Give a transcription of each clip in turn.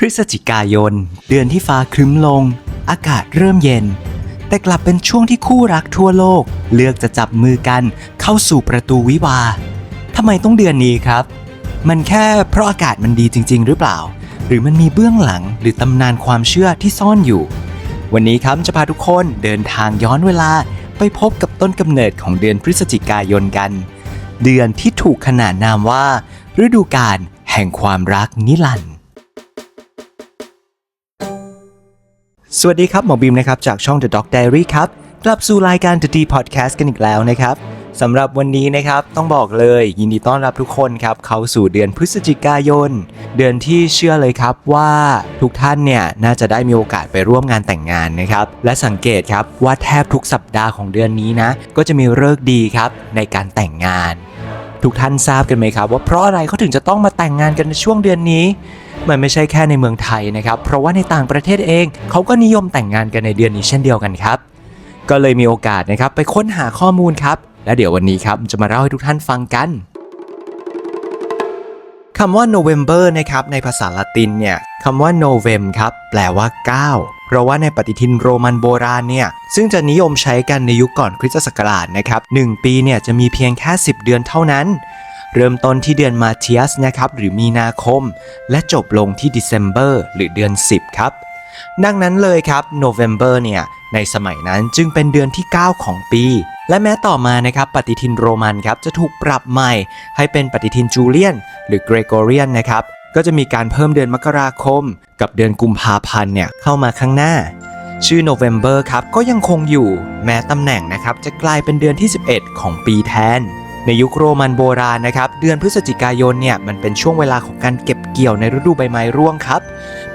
พฤศจิกายน เดือนที่ฟ้าครึ้มลง อากาศเริ่มเย็น แต่กลับเป็นช่วงที่คู่รักทั่วโลก เลือกจะจับมือกันเข้าสู่ประตูวิวาทำไมต้องเดือนนี้ครับ มันแค่เพราะอากาศมันดีจริง ๆ หรือเปล่า หรือมันมีเบื้องหลังหรือตำนานความเชื่อที่ซ่อนอยู่ วันนี้ครับจะพาทุกคนเดินทางย้อนเวลาไปพบกับต้นกำเนิดของเดือนพฤศจิกายนกัน เดือนที่ถูกขนานนามว่า ฤดูกาลแห่งความรักนิรันดร์ สวัสดีครับ หมอบีมนะครับ จากช่อง The Doc Diary ครับ กลับสู่รายการ The D Podcast กันอีกแล้วนะครับสำหรับวันนี้นะครับ ต้องบอกเลยยินดีต้อนรับทุกคนครับ เข้าสู่เดือนพฤศจิกายน เดือนที่เชื่อเลยครับว่าทุกท่านเนี่ย น่าจะได้มีโอกาสไปร่วมงานแต่งงานนะครับ และสังเกตครับว่าแทบทุกสัปดาห์ของเดือนนี้นะ ก็จะมีฤกษ์ดีครับในการแต่งงาน ทุกท่านทราบกันไหมครับ ว่าเพราะอะไรเขาถึงจะต้องมาแต่งงานกันในช่วงเดือนนี้ มันไม่ใช่แค่ในเมืองไทยนะครับ เพราะว่าในต่างประเทศเองเขาก็นิยมแต่งงานกันในเดือนนี้เช่นเดียวกันครับ ก็เลยมีโอกาสนะครับไปค้นหาข้อมูลครับ และเดี๋ยววันนี้ครับจะมาเล่าให้ทุกท่านฟังกันคำว่า November นะครับในภาษาละตินเนี่ยคำว่า Novem ครับแปลว่า 9 เพราะว่าในปฏิทินโรมันโบราณเนี่ยซึ่งจะนิยมใช้กันในยุคก่อนคริสตศักราชนะครับ1ปีเนี่ยจะมีเพียงแค่ 10 เดือนเท่านั้น เริ่มต้นที่เดือนมาเทียสนะครับหรือมีนาคม และจบลงที่ December หรือเดือน 10 ครับ ดังนั้นเลยครับ November เนี่ยในสมัยนั้นจึงเป็นเดือนที่ 9 ของปี และแม้ต่อมานะครับปฏิทินโรมันครับจะถูกปรับใหม่ ให้เป็นปฏิทินจูเลียน หรือเกรโกเรียนนะครับก็จะมีการเพิ่มเดือนมกราคม กับเดือนกุมภาพันธ์เนี่ยเข้ามาข้างหน้า ชื่อ November ครับก็ยังคงอยู่แม้ตำแหน่งนะครับจะกลายเป็นเดือนที่ 11 ของปีแทน ในยุคโรมันโบราณนะครับ เดือนพฤศจิกายนเนี่ยมันเป็นช่วงเวลาของการเก็บเกี่ยวในฤดูใบไม้ร่วงครับ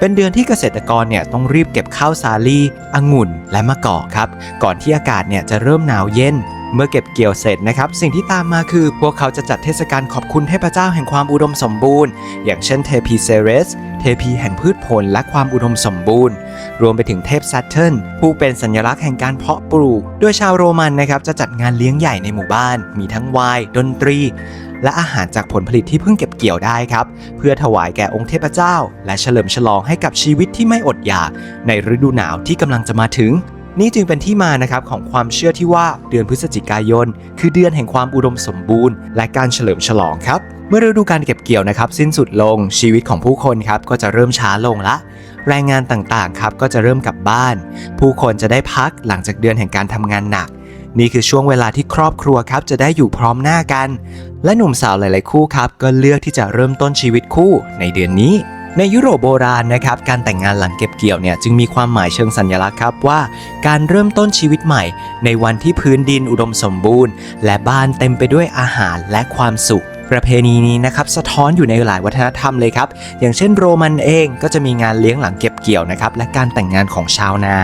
เป็นเดือนที่เกษตรกรเนี่ยต้องรีบเก็บข้าวสาลีองุ่น และมะกอกครับ ก่อนที่อากาศเนี่ยจะเริ่มหนาวเย็นเมื่อเก็บเกี่ยวเสร็จนะครับ สิ่งที่ตามมาคือ พวกเขาจะจัดเทศกาลขอบคุณเทพเจ้าแห่งความอุดมสมบูรณ์ อย่างเช่นเทพีเซเรส เทพีแห่งพืชผลและความอุดมสมบูรณ์ รวมไปถึงเทพซัตเทิลผู้เป็นสัญลักษณ์แห่งการเพาะปลูก โดยชาวโรมันนะครับจะจัดงานเลี้ยงใหญ่ในหมู่บ้าน มีทั้งไวน์ดนตรี และอาหารจากผลผลิตที่เพิ่งเก็บเกี่ยวได้ครับ เพื่อถวายแก่องค์เทพเจ้า และเฉลิมฉลองให้กับชีวิตที่ไม่อดอยาก ในฤดูหนาวที่กำลังจะมาถึง นี่จึงเป็นที่มานะครับของความเชื่อที่ว่าเดือนพฤศจิกายน คือเดือนแห่งความอุดมสมบูรณ์ และการเฉลิมฉลองครับเมื่อฤดูการเก็บเกี่ยวนะครับ สิ้นสุดลงชีวิตของผู้คนครับก็จะเริ่มช้าลงละ แรงงานต่างๆครับก็จะเริ่มกลับบ้าน ผู้คนจะได้พักหลังจากเดือนแห่งการทำงานหนัก นี่คือช่วงเวลาที่ครอบครัวครับจะได้อยู่พร้อมหน้ากัน และหนุ่มสาวหลาย ๆ คู่ครับก็เลือกที่จะเริ่มต้นชีวิตคู่ในเดือนนี้ ในยุโรปโบราณนะครับการแต่งงานหลังเก็บเกี่ยวเนี่ยจึงมีความหมายเชิงสัญลักษณ์ครับว่า การเริ่มต้นชีวิตใหม่ ในวันที่พื้นดินอุดมสมบูรณ์ และบ้านเต็มไปด้วยอาหารและความสุขประเพณีนี้นะครับสะท้อนอยู่ในหลายวัฒนธรรมเลยครับ อย่างเช่นโรมันเองก็จะมีงานเลี้ยงหลังเก็บเกี่ยวนะครับและการแต่งงานของชาวนา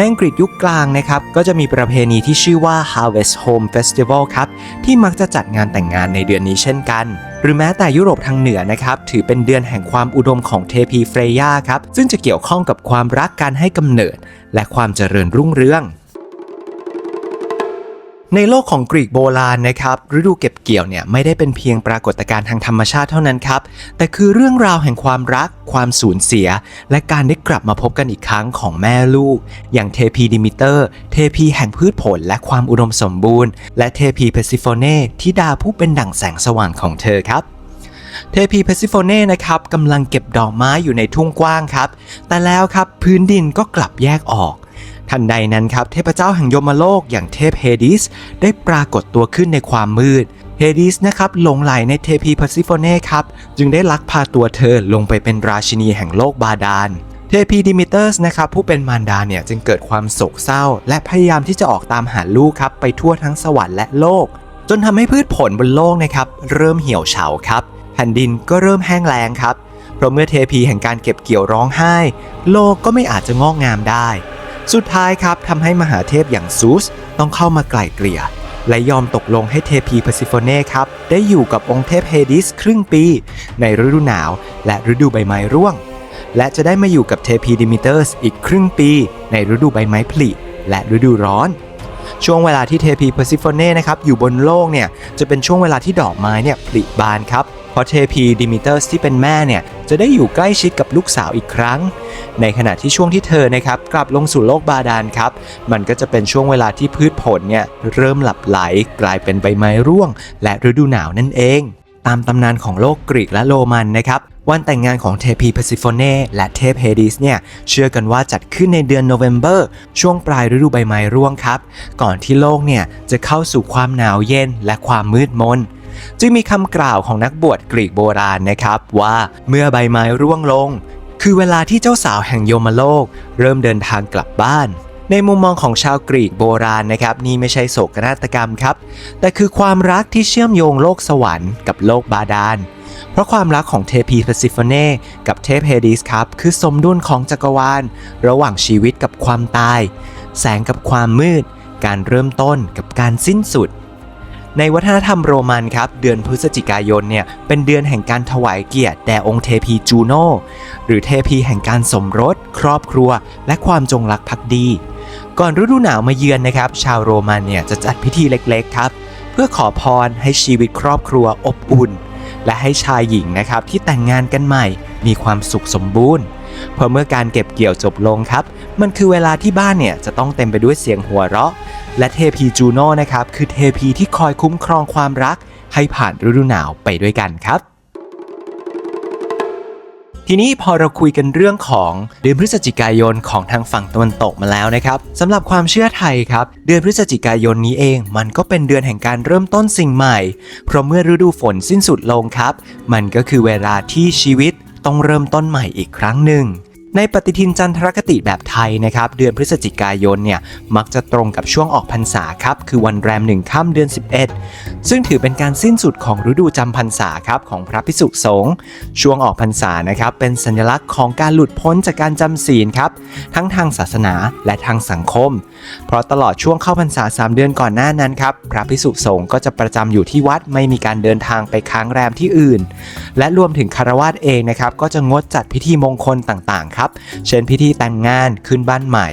ในอังกฤษยุคกลางนะครับก็จะมีประเพณีที่ชื่อว่า Harvest Home Festival ครับที่มักจะจัดงานแต่งงานในเดือนนี้เช่นกัน หรือแม้แต่ยุโรปทางเหนือนะครับถือเป็นเดือนแห่งความอุดมของเทพีเฟรยาครับซึ่งจะเกี่ยวข้องกับความรักการให้กำเนิด และความเจริญรุ่งเรือง ในโลกของกรีกโบราณนะครับฤดูเก็บเกี่ยวเนี่ยไม่ได้เป็นเพียงปรากฏการณ์ทางธรรมชาติเท่านั้นครับ แต่คือเรื่องราวแห่งความรัก ความสูญเสีย และการได้กลับมาพบกันอีกครั้งของแม่ลูก อย่างเทพีดิมิเตอร์ เทพีแห่งพืชผลและความอุดมสมบูรณ์ และเทพีเพซิโฟเน่ทิดาผู้เป็นดั่งแสงสว่างของเธอครับเทพีเพซิโฟเน่นะครับกำลังเก็บดอกไม้อยู่ในทุ่งกว้างครับ แต่แล้วครับพื้นดินก็กลับแยกออก ทันใดนั้นครับเทพเจ้าแห่งยมโลกอย่างเทพเฮดิสได้ปรากฏตัวขึ้นในความมืดเฮดิสนะครับหลงไหลในเทพีเพซิโฟเน่ครับจึงได้ลักพาตัวเธอลงไปเป็นราชินีแห่งโลกบาดาลเทพีดิมิเตอร์สนะครับผู้เป็นมารดาเนี่ยจึงเกิดความโศกเศร้า และพยายามที่จะออกตามหาลูกครับไปทั่วทั้งสวรรค์และโลก จนทำให้พืชผลบนโลกนะครับเริ่มเหี่ยวเฉาครับแผ่นดินก็เริ่มแห้งแล้งครับเพราะเมื่อเทพีแห่งการเก็บเกี่ยวร้องไห้ โลกก็ไม่อาจจะงอกงามได้ สุดท้ายครับทำให้มหาเทพอย่างซูสต้องเข้ามาไกล่เกลี่ย และยอมตกลงให้เทพีเพซิโฟเน่ครับ ได้อยู่กับองค์เทพเฮดิสครึ่งปี ในฤดูหนาว และฤดูใบไม้ร่วง และจะได้มาอยู่กับเทพีดิมิเตอร์สอีกครึ่งปี ในฤดูใบไม้ผลิและฤดูร้อนช่วงเวลาที่เทพีเพอร์ซิโฟเน่นะครับอยู่บนโลกเนี่ยจะเป็นช่วงเวลาที่ดอกไม้เนี่ยผลิบานครับ ราะเทพีดิมิเตอร์สที่เป็นแม่เนี่ยจะได้อยู่ใกล้ชิดกับลูกสาวอีกครั้ง ในขณะที่ช่วงที่เธอนะครับกลับลงสู่โลกบาดาลครับ มันก็จะเป็นช่วงเวลาที่พืชผลเนี่ยเริ่มหลับไหลกลายเป็นใบไม้ร่วง และฤดูหนาวนั่นเอง ตามตำนานของโลกกรีกและโรมันนะครับวันแต่งงานของเทพีเพซิโฟเนและเทพเฮดิสเนี่ยเชื่อกันว่าจัดขึ้นในเดือนโนเวมเบอร์ช่วงปลายฤดูใบไม้ร่วงครับ ก่อนที่โลกเนี่ยจะเข้าสู่ความหนาวเย็นและความมืดมน จึงมีคำกล่าวของนักบวชกรีกโบราณนะครับว่าเมื่อใบไม้ร่วงลง คือเวลาที่เจ้าสาวแห่งโยมโลก เริ่มเดินทางกลับบ้าน ในมุมมองของชาวกรีกโบราณนะครับ นี่ไม่ใช่โศกนาฏกรรมครับ แต่คือความรักที่เชื่อมโยงโลกสวรรค์กับโลกบาดาลเพราะความรักของเทพีเพซิฟเน่กับเทพเฮดิสครับ คือสมดุลของจักรวาล ระหว่างชีวิตกับความตาย แสงกับความมืด การเริ่มต้นกับการสิ้นสุด ในวัฒนธรรมโรมันครับ เดือนพฤศจิกายนเนี่ยเป็นเดือนแห่งการถวายเกียรติแด่องค์เทพีจูโนหรือเทพีแห่งการสมรส ครอบครัว และความจงรักภักดี ก่อนฤดูหนาวมาเยือนนะครับ ชาวโรมันเนี่ยจะจัดพิธีเล็กๆครับ เพื่อขอพรให้ชีวิตครอบครัวอบอุ่น และให้ชายหญิงนะครับที่แต่งงานกันใหม่มีความสุขสมบูรณ์ เพราะเมื่อการเก็บเกี่ยวจบลงครับ มันคือเวลาที่บ้านเนี่ยจะต้องเต็มไปด้วยเสียงหัวเราะ และเทพีจูโน่นะครับคือเทพีที่คอยคุ้มครองความรัก ให้ผ่านฤดูหนาวไปด้วยกันครับทีนี้พอเราคุยกันเรื่องของเดือนพฤศจิกายนของทางฝั่งตะวันตกมาแล้วนะครับสำหรับความเชื่อไทยครับ เดือนพฤศจิกายนนี้เอง มันก็เป็นเดือนแห่งการเริ่มต้นสิ่งใหม่ เพราะเมื่อฤดูฝนสิ้นสุดลงครับ มันก็คือเวลาที่ชีวิต ต้องเริ่มต้นใหม่อีกครั้งหนึ่ง ในปฏิทินจันทรคติแบบไทยนะครับเดือนพฤศจิกายนเนี่ยมักจะตรงกับช่วงออกพรรษาครับคือวันแรมหนึ่งค่ำเดือน 11 ซึ่งถือเป็นการสิ้นสุดของฤดูจำพรรษาครับของพระภิกษุสงฆ์ช่วงออกพรรษานะครับเป็นสัญลักษณ์ของการหลุดพ้นจากการจำศีลครับทั้งทางศาสนาและทางสังคม เพราะตลอดช่วงเข้าพรรษา 3 เดือนก่อนหน้านั้นครับพระภิกษุสงฆ์ก็จะประจำอยู่ที่วัดไม่มีการเดินทางไปค้างแรมที่อื่น และรวมถึงคารวาสเองนะครับก็จะงดจัดพิธีมงคลต่างๆครับเช่นพิธีแต่งงานขึ้นบ้านใหม่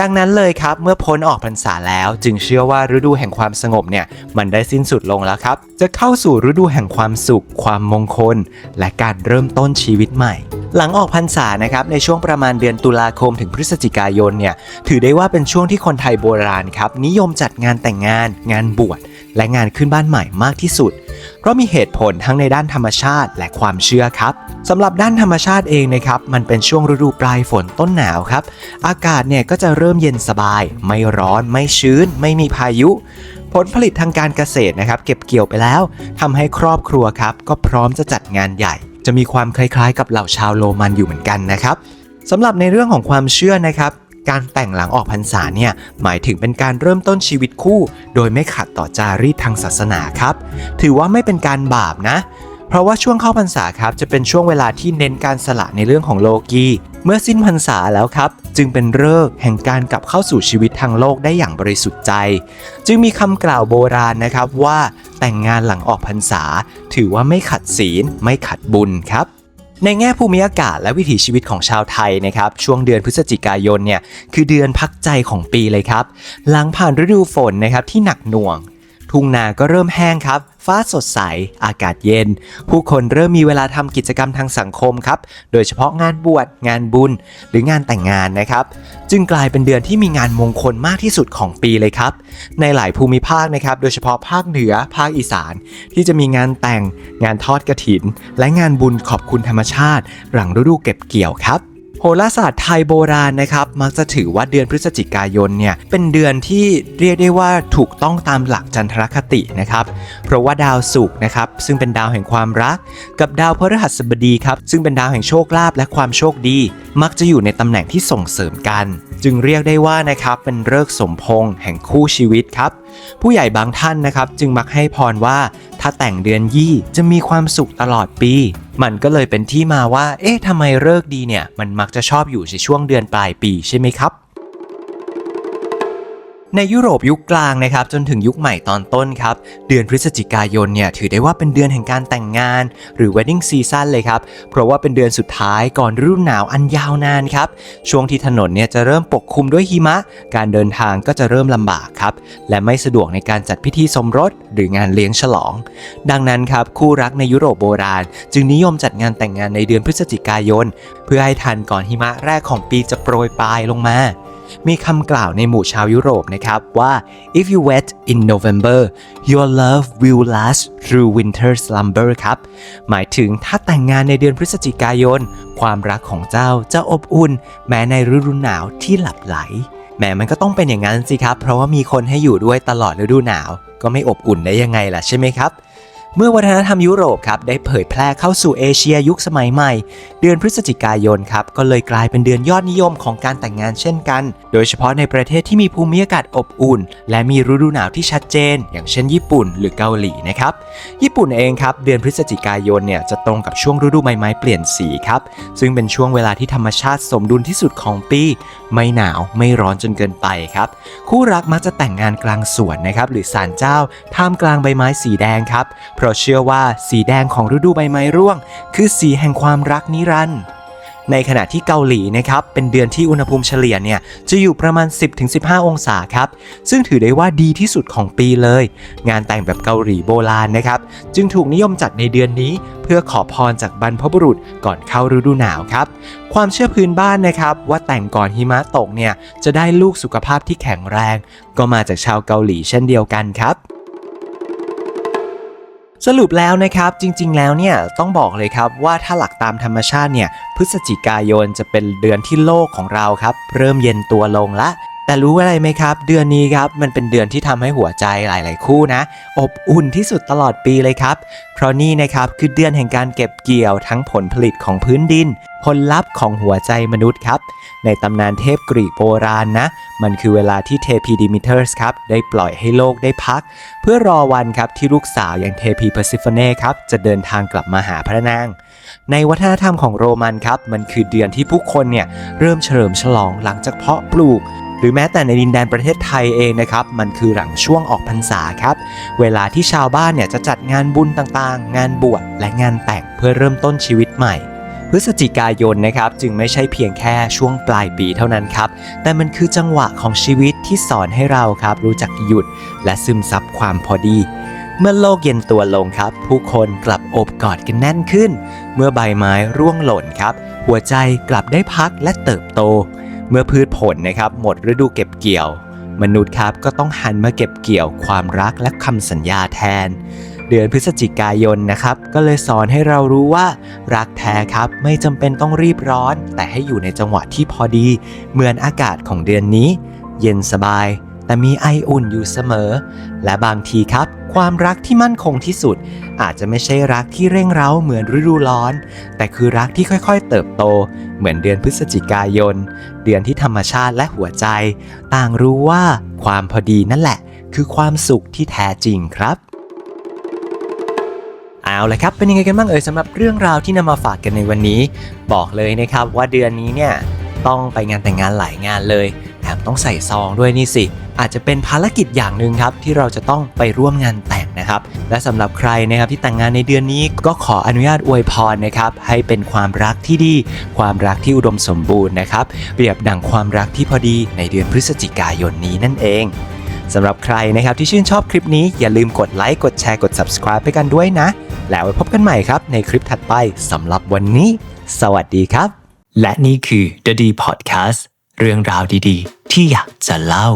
ดังนั้นเลยครับ เมื่อพ้นออกพรรษาแล้ว จึงเชื่อว่าฤดูแห่งความสงบเนี่ยมันได้สิ้นสุดลงแล้วครับ จะเข้าสู่ฤดูแห่งความสุข ความมงคล และการเริ่มต้นชีวิตใหม่หลังออกพรรษานะครับในช่วงประมาณเดือนตุลาคมถึงพฤศจิกายนเนี่ยถือได้ว่าเป็นช่วงที่คนไทยโบราณครับนิยมจัดงานแต่งงาน งานบวช และงานขึ้นบ้านใหม่มากที่สุด เพราะมีเหตุผลทั้งในด้านธรรมชาติและความเชื่อครับสำหรับด้านธรรมชาติเองนะครับ มันเป็นช่วงฤดูปลายฝนต้นหนาวครับ อากาศเนี่ยก็จะเริ่มเย็นสบาย ไม่ร้อนไม่ชื้น ไม่มีพายุ ผลผลิตทางการเกษตรนะครับ เก็บเกี่ยวไปแล้วทำให้ครอบครัวครับ ก็พร้อมจะจัดงานใหญ่ จะมีความคล้ายๆ กับเหล่าชาวโรมันอยู่เหมือนกันนะครับสำหรับในเรื่องของความเชื่อนะครับ การแต่งหลังออกพรรษาเนี่ยหมายถึงเป็นการเริ่มต้นชีวิตคู่ โดยไม่ขัดต่อจารีตทางศาสนาครับ ถือว่าไม่เป็นการบาปนะ เพราะว่าช่วงเข้าพรรษาครับจะเป็นช่วงเวลาที่เน้นการสละในเรื่องของโลกีเมื่อสิ้นพรรษาแล้วครับ จึงเป็นฤกษ์แห่งการกลับเข้าสู่ชีวิตทางโลกได้อย่างบริสุทธิ์ใจ จึงมีคำกล่าวโบราณนะครับว่าแต่งงานหลังออกพรรษา ถือว่าไม่ขัดศีลไม่ขัดบุญครับ ในแง่ภูมิอากาศและวิถีชีวิตของชาวไทยนะครับ ช่วงเดือนพฤศจิกายนเนี่ยคือเดือนพักใจของปีเลยครับ หลังผ่านฤดูฝนนะครับที่หนักหน่วง ทุ่งนาก็เริ่มแห้งครับ ฟ้าสดใส อากาศเย็น ผู้คนเริ่มมีเวลาทำกิจกรรมทางสังคมครับ โดยเฉพาะงานบวช งานบุญ หรืองานแต่งงานนะครับ จึงกลายเป็นเดือนที่มีงานมงคลมากที่สุดของปีเลยครับ ในหลายภูมิภาคนะครับ โดยเฉพาะภาคเหนือ ภาคอีสาน ที่จะมีงานแต่ง งานทอดกระถิน และงานบุญขอบคุณธรรมชาติ หลังฤดูเก็บเกี่ยวครับ โหราศาสตร์ไทยโบราณนะครับมักจะถือว่าเดือนพฤศจิกายนเนี่ยเป็นเดือนที่เรียกได้ว่าถูกต้องตามหลักจันทรคตินะครับ เพราะว่าดาวศุกร์นะครับซึ่งเป็นดาวแห่งความรัก กับดาวพฤหัสบดีครับซึ่งเป็นดาวแห่งโชคลาภและความโชคดี มักจะอยู่ในตำแหน่งที่ส่งเสริมกัน จึงเรียกได้ว่านะครับเป็นฤกษ์สมพงษ์แห่งคู่ชีวิตครับ ผู้ใหญ่บางท่านนะครับ จึงมักให้พรว่าถ้าแต่งเดือนยี่จะมีความสุขตลอดปี มันก็เลยเป็นที่มาว่า เอ๊ะทำไมเลิกดีเนี่ย มันมักจะชอบอยู่ในช่วงเดือนปลายปีใช่ไหมครับ ในยุโรปยุคกลางนะครับจนถึงยุคใหม่ตอนต้นครับ เดือนพฤศจิกายนเนี่ยถือได้ว่าเป็นเดือนแห่งการแต่งงาน หรือ wedding season เลยครับ เพราะว่าเป็นเดือนสุดท้ายก่อนฤดูหนาวอันยาวนานครับ ช่วงที่ถนนเนี่ยจะเริ่มปกคลุมด้วยหิมะ การเดินทางก็จะเริ่มลำบากครับ และไม่สะดวกในการจัดพิธีสมรสหรืองานเลี้ยงฉลอง ดังนั้นครับคู่รักในยุโรปโบราณ จึงนิยมจัดงานแต่งงานในเดือนพฤศจิกายน เพื่อให้ทันก่อนหิมะแรกของปีจะโปรยปลายลงมา มีคำกล่าวในหมู่ชาวยุโรปนะครับว่า if you wed in November your love will last through winter slumber ครับ หมายถึงถ้าแต่งงานในเดือนพฤศจิกายน ความรักของเจ้าจะอบอุ่น แม้ในฤดูหนาวที่หลับไหลแม้มันก็ต้องเป็นอย่างนั้นสิครับ เพราะว่ามีคนให้อยู่ด้วยตลอดฤดูหนาว ก็ไม่อบอุ่นได้ยังไงล่ะใช่ไหมครับ เมื่อวัฒนธรรมยุโรปครับได้เผยแพร่เข้าสู่เอเชียยุคสมัยใหม่ เดือนพฤศจิกายนครับก็เลยกลายเป็นเดือนยอดนิยมของการแต่งงานเช่นกัน โดยเฉพาะในประเทศที่มีภูมิอากาศอบอุ่น และมีฤดูหนาวที่ชัดเจน อย่างเช่นญี่ปุ่นหรือเกาหลีนะครับญี่ปุ่นเองครับเดือนพฤศจิกายนเนี่ยจะตรงกับช่วงฤดูใบไม้เปลี่ยนสีครับซึ่งเป็นช่วงเวลาที่ธรรมชาติสมดุลที่สุดของปี ไม่หนาวไม่ร้อนจนเกินไปครับคู่รักมักจะแต่งงานกลางสวนนะครับหรือศาลเจ้าท่ามกลางใบไม้สีแดงครับเพราะเชื่อว่าสีแดงของฤดูใบไม้ร่วง คือสีแห่งความรักนิรันดร์ในขณะที่เกาหลีนะครับ เป็นเดือนที่อุณหภูมิเฉลี่ยเนี่ย จะอยู่ประมาณ 10-15 องศาครับ ซึ่งถือได้ว่าดีที่สุดของปีเลย งานแต่งแบบเกาหลีโบราณนะครับ จึงถูกนิยมจัดในเดือนนี้ เพื่อขอพรจากบรรพบุรุษก่อนเข้าฤดูหนาวครับ ความเชื่อพื้นบ้านนะครับ ว่าแต่งก่อนหิมะตกเนี่ยจะได้ลูกสุขภาพที่แข็งแรง ก็มาจากชาวเกาหลีเช่นเดียวกันครับ สรุปแล้วนะครับจริงๆ แล้วเนี่ยต้องบอกเลยครับว่าถ้าหลักตามธรรมชาติเนี่ยพฤศจิกายนจะเป็นเดือนที่โลกของเราครับ เริ่มเย็นตัวลงละ แต่รู้อะไรไหมครับ เดือนนี้ครับมันเป็นเดือนที่ทำให้หัวใจหลาย ๆ คู่นะ อบอุ่นที่สุดตลอดปีเลยครับ เพราะนี่นะครับคือเดือนแห่งการเก็บเกี่ยวทั้งผลผลิตของพื้นดิน ผลลัพธ์ของหัวใจมนุษย์ครับ ในตำนานเทพกรีกโบราณนะ มันคือเวลาที่เทพีดิมิเทอร์สครับได้ปล่อยให้โลกได้พัก เพื่อรอวันครับที่ลูกสาวอย่างเทพีเพอร์ซิฟเน่ครับจะเดินทางกลับมาหาพระนาง ในวัฒนธรรมของโรมันครับมันคือเดือนที่ผู้คนเนี่ยเริ่มเฉลิมฉลองหลังจากเพาะปลูก หรือแม้แต่ในดินแดนประเทศไทยเองนะครับ มันคือหลังช่วงออกพรรษาครับ เวลาที่ชาวบ้านเนี่ยจะจัดงานบุญต่างๆ งานบวชและงานแต่งเพื่อเริ่มต้นชีวิตใหม่ พฤศจิกายนนะครับจึงไม่ใช่เพียงแค่ช่วงปลายปีเท่านั้นครับ แต่มันคือจังหวะของชีวิตที่สอนให้เราครับ รู้จักหยุดและซึมซับความพอดีเมื่อโลกเย็นตัวลงครับ ผู้คนกลับโอบกอดกันแน่นขึ้น เมื่อใบไม้ร่วงหล่นครับ หัวใจกลับได้พักและเติบโต เมื่อพืชผลนะครับหมดฤดูเก็บเกี่ยว มนุษย์ครับก็ต้องหันมาเก็บเกี่ยวความรักและคำสัญญาแทน เดือนพฤศจิกายนนะครับ ก็เลยสอนให้เรารู้ว่า รักแท้ครับไม่จำเป็นต้องรีบร้อน แต่ให้อยู่ในจังหวะที่พอดี เหมือนอากาศของเดือนนี้ เย็นสบาย แต่มีไออุ่นอยู่เสมอ และบางทีครับ ความรักที่มั่นคงที่สุด อาจจะไม่ใช่รักที่เร่งเร้าเหมือนฤดูร้อน แต่คือรักที่ค่อยๆ เติบโต เหมือนเดือนพฤศจิกายน เดือนที่ธรรมชาติและหัวใจ ต่างรู้ว่าความพอดีนั่นแหละ คือความสุขที่แท้จริงครับเอาละครับ เป็นยังไงกันบ้างเอ่ยสำหรับเรื่องราวที่นำมาฝากกันในวันนี้ บอกเลยนะครับว่าเดือนนี้เนี่ยต้องไปงานแต่งงานหลายงานเลย แถมต้องใส่ซองด้วยนี่สิ อาจจะเป็นภารกิจอย่างหนึ่งครับ ที่เราจะต้องไปร่วมงานแต่งนะครับ และสำหรับใครนะครับที่แต่งงานในเดือนนี้ก็ขออนุญาตอวยพรนะครับ ให้เป็นความรักที่ดี ความรักที่อุดมสมบูรณ์นะครับ เปรียบดั่งความรักที่พอดีในเดือนพฤศจิกายนนี้นั่นเองสำหรับใครนะครับที่ชื่นชอบคลิปนี้อย่าลืมกดไลค์กดแชร์กด subscribe ไปกันด้วยนะ แล้วไว้พบกันใหม่ครับในคลิปถัดไปสำหรับวันนี้ สวัสดีครับ และนี่คือ The D Podcast เรื่องราวดีๆ ที่อยากจะเล่า